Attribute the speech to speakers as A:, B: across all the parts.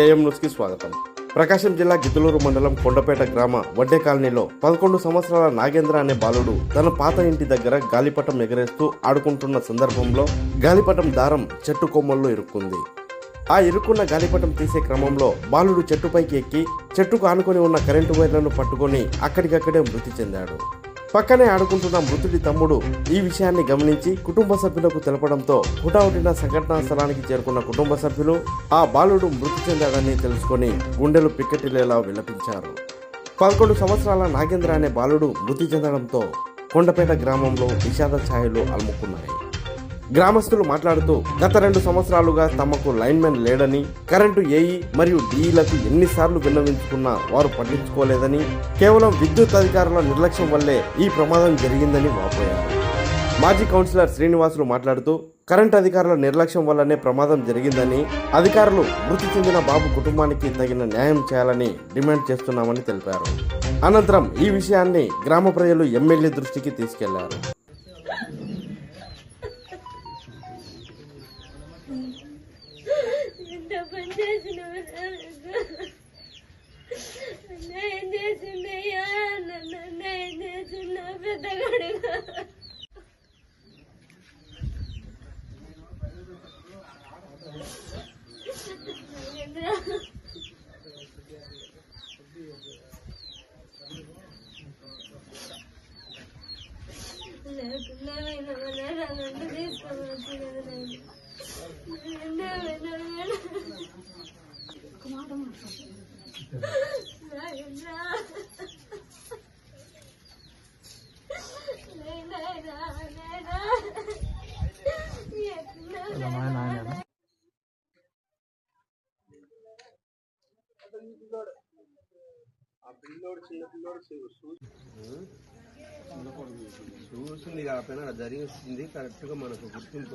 A: AM న్యూస్కి స్వాగతం. ప్రకాశం జిల్లా గిద్దలూరు మండలం కొండపేట గ్రామ వడ్డే కాలనీలో పదకొండు సంవత్సరాల నాగేంద్ర అనే బాలుడు తన పాత ఇంటి దగ్గర గాలిపటం ఎగరేస్తూ ఆడుకుంటున్న సందర్భంలో గాలిపటం దారం చెట్టు కొమ్మల్లో ఇరుక్కుంది. ఆ ఇరుక్కున్న గాలిపటం తీసే క్రమంలో బాలుడు చెట్టుపైకి ఎక్కి చెట్టుకు ఆనుకొని ఉన్న కరెంటు వైర్లను పట్టుకొని అక్కడికక్కడే మృతి చెందాడు. పక్కనే ఆడుకుంటున్న మృతుడి తమ్ముడు ఈ విషయాన్ని గమనించి కుటుంబ సభ్యులకు తెలపడంతో హుటాహుటిన సంఘటనా స్థలానికి చేరుకున్న కుటుంబ సభ్యులు ఆ బాలుడు మృతి చెందాడని తెలుసుకొని గుండెలు పిక్కటిలేలా విలపించారు. పదకొండు సంవత్సరాల నాగేంద్ర అనే బాలుడు మృతి చెందడంతో కొండపేట గ్రామంలో విషాద ఛాయలు అలుముకున్నాయి. గ్రామస్తులు మాట్లాడుతూ గత రెండు సంవత్సరాలుగా తమకు లైన్మెన్ లేడని కరెంటు ఏఈ మరియు డీఈలకు ఎన్నిసార్లు విన్నవించుకున్నా వారు పట్టించుకోలేదని కేవలం విద్యుత్ అధికారుల నిర్లక్ష్యం వల్లే ఈ ప్రమాదం జరిగిందని వాపోయారు. మాజీ కౌన్సిలర్ శ్రీనివాసులు మాట్లాడుతూ కరెంట్ అధికారుల నిర్లక్ష్యం వల్లనే ప్రమాదం జరిగిందని అధికారులు మృతి చెందిన బాబు కుటుంబానికి తగిన న్యాయం చేయాలని డిమాండ్ చేస్తున్నామని తెలిపారు. అనంతరం ఈ విషయాన్ని గ్రామ ప్రజలు ఎమ్మెల్యే దృష్టికి
B: తీసుకెళ్ళారు. చేసిందా పెద్దగాడుగా లేకుండా
C: చూసింది కాకపోయినా అది జరిగింది కరెక్ట్గా మనకు గుర్తింపు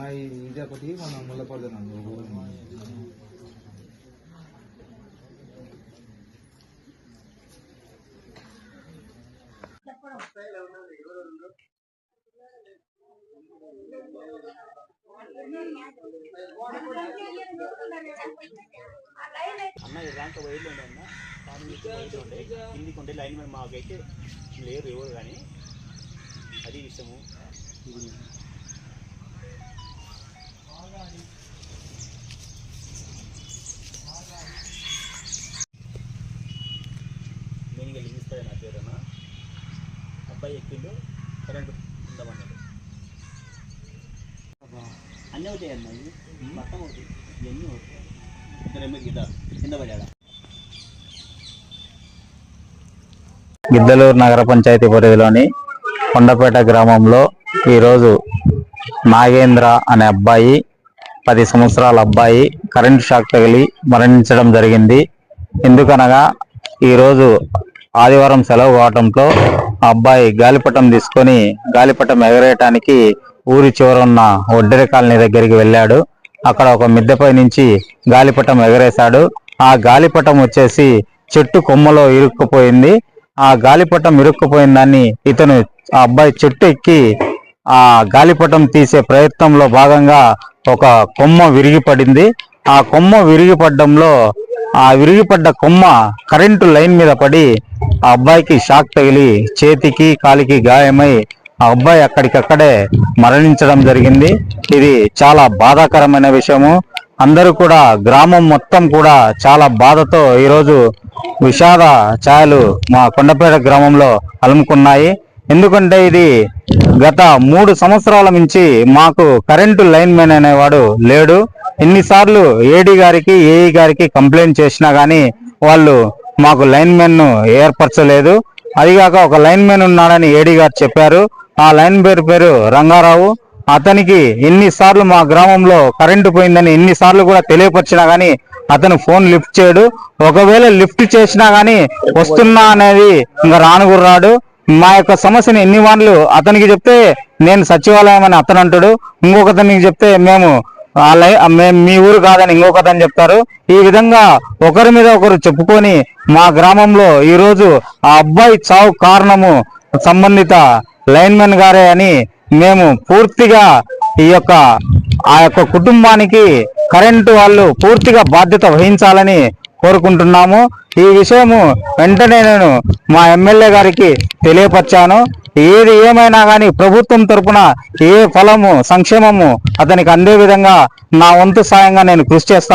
D: నా ఇది ఒకటి మన ముళ్ళపడుతున్నాను
E: అన్న ఇది దాంట్లో వైర్లు ఉండే అన్న. ఉండే. కిందికి ఉండే లైన్ మీద మాకైతే లేరు ఎవరు కానీ. అది విషయము. లింగిస్తాయి నా పేరు అన్న. అబ్బాయి ఎక్కిండు కరెంటు ఉందామన్నాడు అన్నీ మొత్తం అవుతాయి. ఇవన్నీ అవుతాయి. ఇద్దరు కింద కింద పడ్డా
F: గిద్దలూరు నగర పంచాయతీ పరిధిలోని కొండపేట గ్రామంలో ఈరోజు నాగేంద్ర అనే అబ్బాయి పది సంవత్సరాల అబ్బాయి కరెంట్ షాక్ తగిలి మరణించడం జరిగింది. ఎందుకనగా ఈరోజు ఆదివారం సెలవు కావడంతో ఆ అబ్బాయి గాలిపటం తీసుకొని గాలిపటం ఎగరేయటానికి ఊరి చివర ఉన్న ఒడ్డెర కాలనీ దగ్గరికి వెళ్ళాడు. అక్కడ ఒక మిద్దెపై నుంచి గాలిపటం ఎగరేశాడు. ఆ గాలిపటం వచ్చేసి చెట్టు కొమ్మలో ఇరుక్కుపోయింది. ఆ గాలిపటం ఇరుక్కుపోయిన దాన్ని ఇతను ఆ అబ్బాయి చెట్టు ఎక్కి ఆ గాలిపటం తీసే ప్రయత్నంలో భాగంగా ఒక కొమ్మ విరిగి పడింది ఆ కొమ్మ విరిగి పడ్డంలో ఆ విరిగిపడ్డ కొమ్మ కరెంటు లైన్ మీద పడి ఆ అబ్బాయికి షాక్ తగిలి చేతికి కాలికి గాయమై ఆ అబ్బాయి అక్కడికక్కడే మరణించడం జరిగింది. ఇది చాలా బాధాకరమైన విషయము. అందరూ కూడా గ్రామం మొత్తం కూడా చాలా బాధతో ఈరోజు విషాద ఛాయలు మా కొండపేట గ్రామంలో అలుముకున్నాయి. ఎందుకంటే ఇది గత మూడు సంవత్సరాల నుంచి మాకు కరెంటు లైన్ మెన్ అనేవాడు లేడు. ఎన్నిసార్లు ఏడీ గారికి ఏఈ గారికి కంప్లైంట్ చేసినా కానీ వాళ్ళు మాకు లైన్ మెన్ను ఏర్పరచలేదు. అదిగాక ఒక లైన్ మెన్ ఉన్నాడని ఏడీ గారు చెప్పారు. ఆ లైన్ పేరు పేరు రంగారావు. అతనికి ఎన్నిసార్లు మా గ్రామంలో కరెంటు పోయిందని ఎన్నిసార్లు కూడా తెలియపరిచినా కానీ అతను ఫోన్ లిఫ్ట్ చేయడు. ఒకవేళ లిఫ్ట్ చేసినా కానీ వస్తున్నా అనేది ఇంకా రానుగుర్రాడు. మా యొక్క సమస్యని ఎన్ని వాన్లు అతనికి చెప్తే నేను సచివాలయం అని అతను అంటాడు. ఇంకొకతనికి చెప్తే మేము మేము మీ ఊరు కాదని ఇంకొకతని చెప్తారు. ఈ విధంగా ఒకరి మీద ఒకరు చెప్పుకొని మా గ్రామంలో ఈరోజు ఆ అబ్బాయి చావు కారణము సంబంధిత లైన్మెన్ గారే అని మేము పూర్తిగా ఈ యొక్క ఆ యొక్క కుటుంబానికి కరెంటు వాళ్ళు పూర్తిగా బాధ్యత వహించాలని కోరుకుంటున్నాము. ఈ విషయము వెంటనే నేను మా ఎమ్మెల్యే గారికి తెలియపరిచాను. ఏది ఏమైనా కానీ ప్రభుత్వం తరపున ఏ ఫలము సంక్షేమము అతనికి అందే విధంగా నా వంతు సాయంగా నేను కృషి చేస్తాను.